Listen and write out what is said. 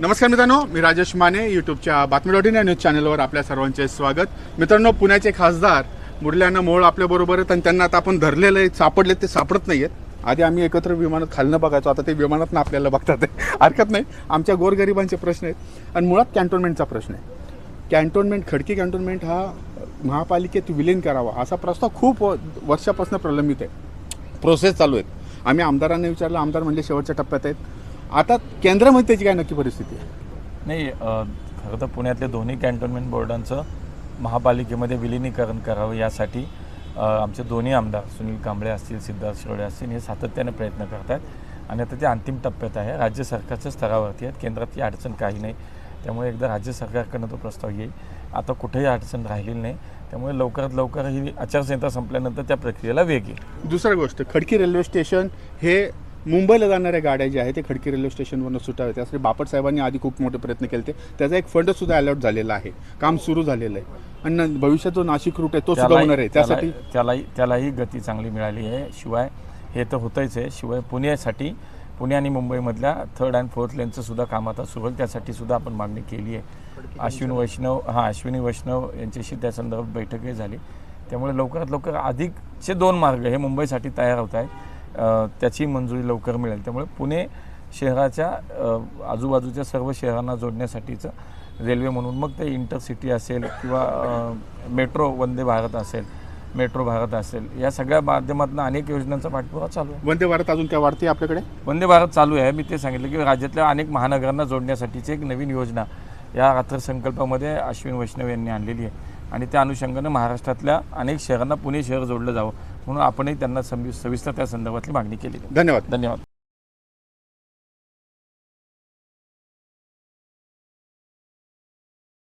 नमस्कार मित्रांनो मी राजेश माने यूट्यूबच्या बातमी डॉट इन या न्यूज चॅनलवर आपल्या सर्वांचे स्वागत. मित्रांनो पुण्याचे खासदार मुरल्यानं मोळ आपल्याबरोबर आहेत आणि त्यांना आता आपण धरलेलं आहे सापडले ते सापडत नाही आहेत आधी आम्ही एकत्र विमानात खालनं बघायचो आता ते विमानात आपल्याला बघतात. हरकत नाही. आमच्या गोरगरिबांचे प्रश्न आहेत आणि मुळात कॅन्टोन्मेंटचा प्रश्न आहे. कॅन्टोनमेंट खडकी कॅन्टोन्मेंट हा महापालिकेत विलीन करावा असा प्रस्ताव खूप वर्षापासून प्रलंबित आहे. प्रोसेस चालू आहेत. आम्ही आमदारांना विचारलं आमदार म्हणजे शेवटच्या टप्प्यात आहेत. आता केंद्रामध्ये त्याची काय नक्की परिस्थिती आहे? नाही खरं तर पुण्यातले दोन्ही कॅन्टोन्मेंट बोर्डांचं महापालिकेमध्ये विलिनीकरण करावं यासाठी आमचे दोन्ही आमदार सुनील कांबळे असतील सिद्धार्थ शिरोडे असतील हे सातत्याने प्रयत्न करत आहेत आणि आता ते अंतिम टप्प्यात आहे. राज्य सरकारच्या स्तरावरती आहेत. केंद्रात ही अडचण काही नाही. त्यामुळे एकदा राज्य सरकारकडनं तो प्रस्ताव येईल. आता कुठेही अडचण राहिलेली नाही. त्यामुळे लवकरात लवकर ही आचारसंहिता संपल्यानंतर त्या प्रक्रियेला वेग येईल. दुसरी गोष्ट खडकी रेल्वे स्टेशन हे मुंबईला जाणाऱ्या गाड्या ज्या आहेत ते खडकी रेल्वे स्टेशनवरनं सुटावे त्यासाठी बापट साहेबांनी आधी खूप मोठे प्रयत्न केले ते त्याचा एक फंडसुद्धा अलॉट झालेला आहे. काम सुरू झालेलं आहे. आणि भविष्यात जो नाशिक रूट आहे तो सुद्धा त्यालाही- होणार आहे. त्यासाठी त्याला- त्यालाही त्यालाही गती चांगली मिळाली आहे. शिवाय हे तर होतंच आहे. शिवाय पुण्यासाठी पुणे आणि मुंबईमधल्या थर्ड अँड फोर्थ लेनचं सुद्धा काम आता सुरू होईल त्यासाठी सुद्धा आपण मागणी केली आहे. अश्विन वैष्णव हां अश्विनी वैष्णव यांच्याशी त्या संदर्भात बैठकही झाली. त्यामुळे लवकरात लवकर अधिकचे दोन मार्ग हे मुंबईसाठी तयार होत आहेत. त्याची मंजुरी लवकर मिळेल. त्यामुळे पुणे शहराच्या आजूबाजूच्या सर्व शहरांना जोडण्यासाठीचं रेल्वे म्हणून मग ते इंटरसिटी असेल किंवा मेट्रो वंदे भारत असेल मेट्रो भारत असेल या सगळ्या माध्यमातून अनेक योजनांचा पाठपुरावा चालू आहे. वंदे भारत अजून काय वाढते आपल्याकडे? वंदे भारत चालू आहे. मी ते सांगितलं की राज्यातल्या अनेक महानगरांना जोडण्यासाठीची एक नवीन योजना या अर्थसंकल्पामध्ये अश्विन वैष्णव यांनी आणलेली आहे. आणि त्या अनुषंगानं महाराष्ट्रातल्या अनेक शहरांना पुणे शहर जोडलं जावं. म्हणून आपणही त्यांना सवि- सविस्तर त्या संदर्भातली मागणी केली धन्यवाद. धन्यवाद.